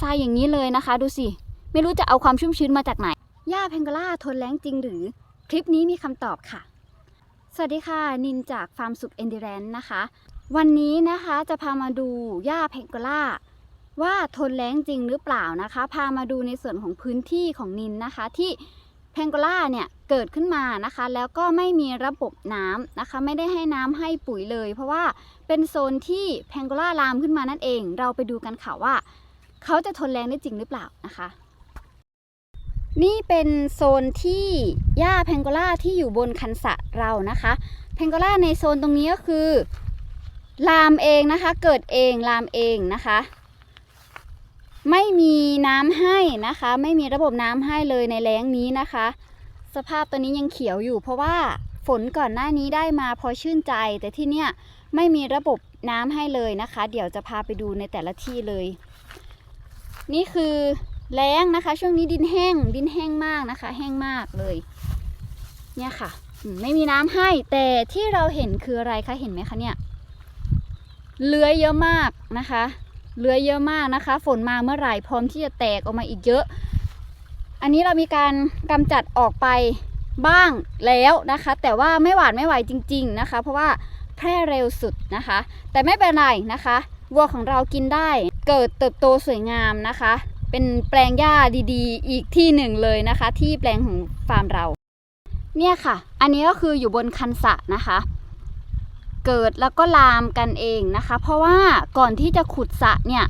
ทรายอย่างนี้เลยนะคะ ดูสิ ไม่รู้จะเอาความชุ่มชื้นมาจากไหน หญ้าแพงกล่าทนแล้งจริงหรือ คลิปนี้มีคำตอบค่ะ สวัสดีค่ะนินจากฟาร์มสุขเอนดิแรนนะคะ วันนี้นะคะจะพามาดูหญ้าแพงกล่าว่าทนแล้งจริงหรือเปล่านะคะ พามาดูในส่วนของพื้นที่ของนินนะคะที่แพงกล่าเนี่ยเกิดขึ้นมานะคะ แล้วก็ไม่มีระบบน้ำนะคะ ไม่ได้ให้น้ำให้ปุ๋ยเลย เพราะว่าเป็นโซนที่แพงกล่าลามขึ้นมานั่นเอง เราไปดูกันค่ะว่า เขาจะทนแรงได้จริงหรือเปล่านะคะ นี่เป็นโซนที่หญ้าแพงโกล่าที่อยู่บนคันสะเรานะคะ แพงโกล่าในโซนตรงนี้ก็คือ ลามเองนะคะ เกิดเองลามเองนะคะ ไม่มีน้ำให้นะคะ ไม่มีระบบน้ำให้เลยในแล้งนี้นะคะ สภาพตัวนี้ยังเขียวอยู่ เพราะว่าฝนก่อนหน้านี้ได้มาพอชื่นใจ แต่ที่เนี่ยไม่มีระบบน้ำให้เลยนะคะ เดี๋ยวจะพาไปดูในแต่ละที่เลย นี่คือแล้งนะคะ ช่วงนี้ดินแห้ง ดินแห้งมากนะคะ แห้งมากเลย เนี่ยค่ะ ไม่มีน้ำให้ แต่ที่เราเห็นคืออะไรคะ เห็นไหมคะเนี่ย เลื้อยเยอะมากนะคะ เลื้อยเยอะมากนะคะ ฝนมาเมื่อไหร่พร้อมที่จะแตกออกมาอีกเยอะ อันนี้เรามีการกำจัดออกไปบ้างแล้วนะคะ แต่ว่าไม่หวาดไม่ไหวจริง ๆนะคะ เพราะว่าแพร่เร็วสุดนะคะ แต่ไม่เป็นไรนะคะวัวของเรากินได้ เกิดเติบโตสวยงามนะคะ เป็นแปลงหญ้าดีๆ อีกที่หนึ่งเลยนะคะ ที่แปลงของฟาร์มเรา เนี่ยค่ะ อันนี้ก็คืออยู่บนคันสะนะคะ เกิดแล้วก็ลามกันเองนะคะ เพราะว่าก่อนที่จะขุดสะเนี่ย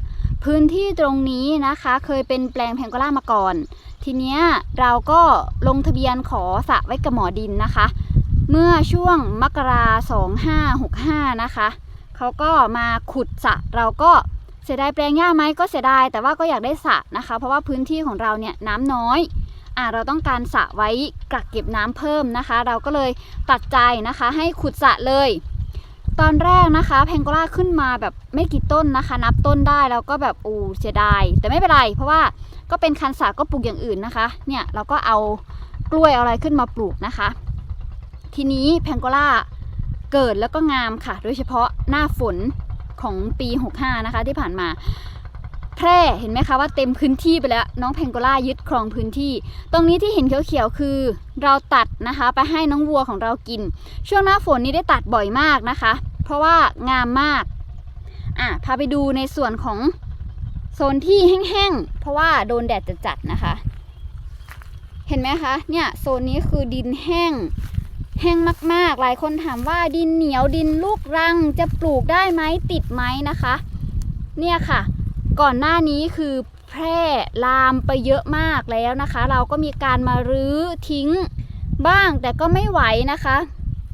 พื้นที่ตรงนี้นะคะเคยเป็นแปลงแพงกล่ามาก่อน ทีเนี้ยเราก็ลงทะเบียนขอสะไว้กับหมอดินนะคะ เมื่อช่วงมกราสองห้าหกห้านะคะ เขาก็มาขุดสะเราก็ เสียดายแปลงหญ้าไหมก็เสียดายแต่ว่าก็อยากได้สระนะคะ เพราะว่าพื้นที่ของเราเนี่ยน้ำน้อยอ่าเราต้องการสระไว้กักเก็บน้ำเพิ่มนะคะ เราก็เลยตัดใจนะคะ ให้ขุดสระเลย ตอนแรกนะคะแพงโกล่าขึ้นมาแบบไม่กี่ต้นนะคะ นับต้นได้แล้วก็แบบอูเสียดายแต่ไม่เป็นไร เพราะว่าก็เป็นคันสระก็ปลูกอย่างอื่นนะคะ เนี่ยเราก็เอากล้วยอาอะไรขึ้นมาปลูกนะคะ ทีนี้แพงโกล่าเกิดแล้วก็งามค่ะ โดยเฉพาะหน้าฝน ของปี 65 นะคะที่ผ่านมา แพร่เห็นไหมคะว่าเต็มพื้นที่ไปแล้ว น้องแพงโกล่ายึดครองพื้นที่ ตรงนี้ที่เห็นเขียวๆคือ เราตัดนะคะไปให้น้องวัวของเรากิน ช่วงหน้าฝนนี้ได้ตัดบ่อยมากนะคะ เพราะว่างามมากอะพาไปดูในส่วนของโซนที่แห้งๆ เพราะว่าโดนแดดจัดๆนะคะ เห็นไหมคะ เนี่ยโซนนี้คือดินแห้ง แห้งมากๆ หลายคนถามว่าดินเหนียวดินลูกรังจะปลูกได้ไหมติดไหมนะคะ เนี่ยค่ะ ก่อนหน้านี้คือแพร่ลามไปเยอะมากแล้วนะคะ เราก็มีการมารื้อทิ้งบ้างแต่ก็ไม่ไหวนะคะ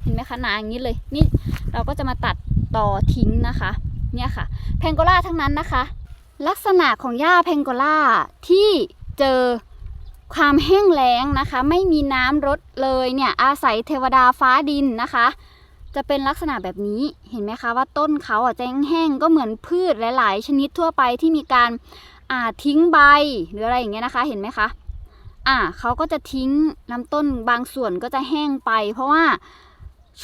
เห็นไหมคะหนาอย่างนี้เลยนี่เราก็จะมาตัดต่อทิ้งนะคะเนี่ยค่ะแพงโกล่าทั้งนั้นนะคะ ลักษณะของหญ้าแพงโกล่าที่เจอ ความแห้งแล้งนะคะ ไม่มีน้ำรดเลยเนี่ยอาศัยเทวดาฟ้าดินนะคะ จะเป็นลักษณะแบบนี้เห็นไหมคะว่าต้นเขาอะจะแห้งๆก็เหมือนพืชหลาย ๆ ชนิดทั่วไปที่มีการอ่าทิ้งใบหรืออะไรอย่างเงี้ยนะคะ เห็นไหมคะอ่าเขาก็จะทิ้งลำต้นบางส่วนก็จะแห้งไป เพราะว่า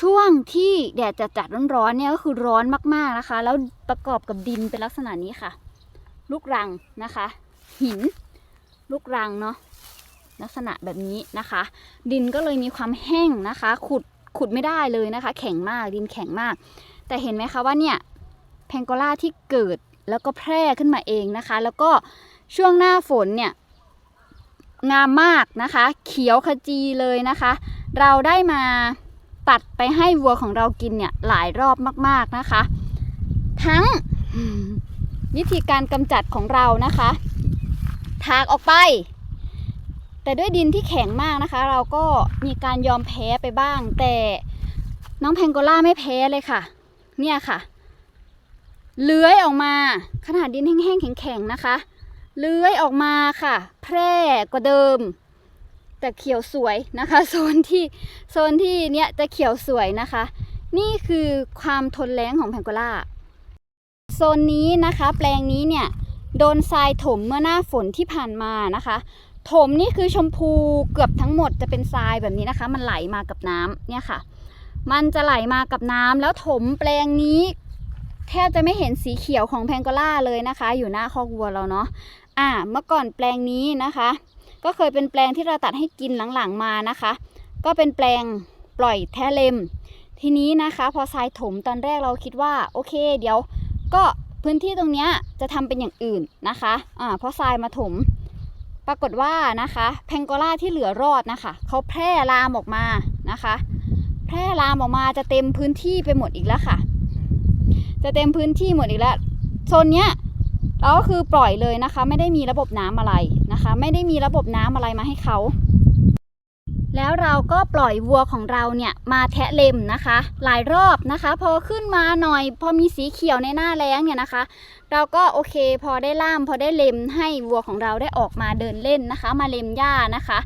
ช่วงที่แดดจัดร้อนๆเนี่ยก็คือร้อนมากๆนะคะ แล้วประกอบกับดินเป็นลักษณะนี้ค่ะ ลูกรังนะคะ หิน ลูกรังเนาะลักษณะแบบนี้นะคะ ดินก็เลยมีความแห้งนะคะ ขุดขุดไม่ได้เลยนะคะ แข็งมากดินแข็งมาก แต่เห็นไหมคะว่าเนี่ยแพงโกล่าที่เกิดแล้วก็แพร่ขึ้นมาเองนะคะ แล้วก็ช่วงหน้าฝนเนี่ยงามมากนะคะ เขียวขจีเลยนะคะ เราได้มาตัดไปให้วัวของเรากินเนี่ยหลายรอบมาก ๆนะคะ ทั้งวิธีการกำจัดของเรานะคะ ถากออกไป แต่ด้วยดินที่แข็งมากนะคะ เราก็มีการยอมแพ้ไปบ้าง แต่น้องแพงโกล่าไม่แพ้เลยค่ะ เนี่ยค่ะ เลื้อยออกมาขนาดดินแห้งๆแข็งๆนะคะ เลื้อยออกมาค่ะ แพร่กว่าเดิม แต่เขียวสวยนะคะโซนที่โซนที่เนี้ยจะเขียวสวยนะคะ นี่คือความทนแรงของแพงโกล่าโซนนี้นะคะ แปลงนี้เนี่ย โดนทรายถมเมื่อหน้าฝนที่ผ่านมานะคะ ถมนี่คือชมพูเกือบทั้งหมดจะเป็นทรายแบบนี้นะคะ มันไหลมากับน้ำเนี่ยค่ะ มันจะไหลมากับน้ำแล้วถมแปลงนี้แทบจะไม่เห็นสีเขียวของแพงโกล่าเลยนะคะ อยู่หน้าคอกวัวเราเนาะอ่าเมื่อก่อนแปลงนี้นะคะ ก็เคยเป็นแปลงที่เราตัดให้กินหลังๆมานะคะ ก็เป็นแปลงปล่อยแท้เลมทีนี้นะคะ พอทรายถมตอนแรกเราคิดว่าโอเค เดี๋ยวก็ พื้นที่ตรงนี้จะทำเป็นอย่างอื่นนะคะอ่าเพราะทรายมาถม ปรากฏว่านะคะแพงโกล่าที่เหลือรอดนะคะเขาแพร่ลามออกมานะคะ แพร่ลามออกมาจะเต็มพื้นที่ไปหมดอีกแล้วค่ะ จะเต็มพื้นที่หมดอีกแล้วโซนเนี้ยเราก็คือปล่อยเลยนะคะ ไม่ได้มีระบบน้ำอะไรนะคะ ไม่ได้มีระบบน้ำอะไรมาให้เขา แล้วเราก็ปล่อยวัวของเราเนี่ยมาแทะเล็มนะคะ หลายรอบนะคะ พอขึ้นมาหน่อย พอมีสีเขียวในหน้าแล้งเนี่ยนะคะ เราก็โอเค พอได้ล่ามพอได้เล็มให้วัวของเราได้ออกมาเดินเล่นนะคะ มาเล็มหญ้านะคะ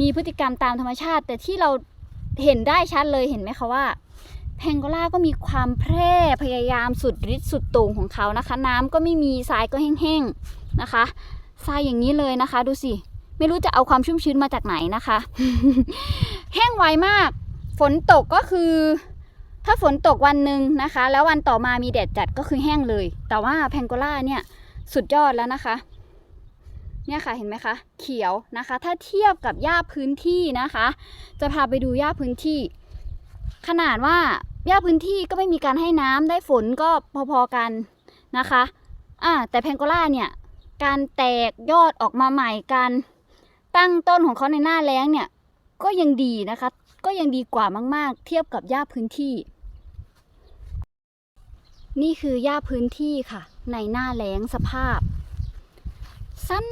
มีพฤติกรรมตามธรรมชาติ แต่ที่เราเห็นได้ชัดเลยเห็นไหมคะว่าแพงโกล่าก็มีความแพร่พยายามสุดฤทธิ์สุดโต่งของเขานะคะ น้ำก็ไม่มีทรายก็แห้งๆนะคะทรายอย่างนี้เลยนะคะ ดูสิ ไม่รู้จะเอาความชุ่มชื้นมาจากไหนนะคะ แห้งไวมาก ฝนตกก็คือ ถ้าฝนตกวันหนึ่งนะคะ แล้ววันต่อมามีแดดจัดก็คือแห้งเลย แต่ว่าแพงโกล่าเนี่ยสุดยอดแล้วนะคะ เนี่ยค่ะเห็นไหมคะ เขียวนะคะ ถ้าเทียบกับหญ้าพื้นที่นะคะ จะพาไปดูหญ้าพื้นที่ ขนาดว่าหญ้าพื้นที่ก็ไม่มีการให้น้ำได้ฝนก็พอๆกันนะคะอ่าแต่แพงโกล่าเนี่ย การแตกยอดออกมาใหม่การ ตั้งต้นของเขาในหน้าแล้งเนี่ย ก็ยังดีนะคะ ก็ยังดีกว่ามาก ๆ เทียบกับหญ้าพื้นที่ นี่คือหญ้าพื้นที่ค่ะ ในหน้าแล้งสภาพ สั้น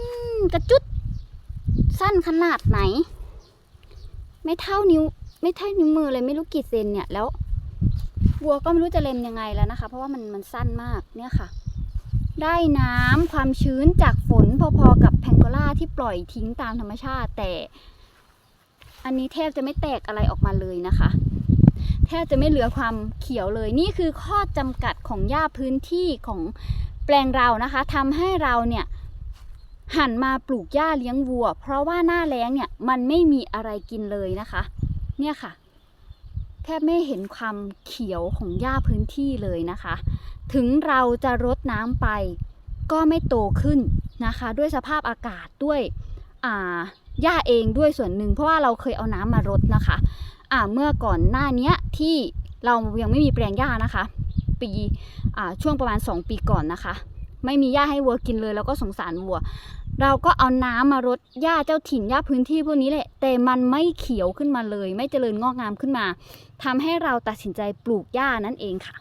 กระจุด สั้นขนาดไหน ไม่เท่านิ้ว ไม่เท่านิ้วมือเลยไม่รู้กี่เซนเนี่ยแล้ววัวก็ไม่รู้จะเล็มยังไงแล้วนะคะ เพราะว่ามันมันสั้นมากเนี่ยค่ะ ได้น้ำความชื้นจากฝนพอๆกับแพงโก ล่าที่ปล่อยทิ้งตามธรรมชาติ แต่อันนี้แทบจะไม่แตกอะไรออกมาเลยนะคะ แทบจะไม่เหลือความเขียวเลย นี่คือข้อจำกัดของหญ้าพื้นที่ของแปลงเรานะคะทำให้เราเนี่ยหันมาปลูกหญ้าเลี้ยงวัว เพราะว่าหน้าแล้งเนี่ยมันไม่มีอะไรกินเลยนะคะ เนี่ยค่ะ แทบไม่เห็นความเขียวของหญ้าพื้นที่เลยนะคะ ถึงเราจะรดน้ำไป ก็ไม่โตขึ้น นะคะ ด้วยสภาพอากาศด้วยอ่าหญ้าเองด้วยส่วนหนึ่ง เพราะว่าเราเคยเอาน้ำมารดนะคะอ่าเมื่อก่อนหน้าเนี้ยที่เรายังไม่มีแปลงหญ้านะคะปีอ่าช่วงประมาณ 2 ปีก่อนนะคะ ไม่มีหญ้าให้วัวกินเลย แล้วก็สงสารวัว เราก็เอาน้ำมารดหญ้าเจ้าถิ่นหญ้าพื้นที่พวกนี้แหละแต่มันไม่เขียวขึ้นมาเลย ไม่เจริญงอกงามขึ้นมาทำให้เราตัดสินใจปลูกหญ้านั่นเองค่ะ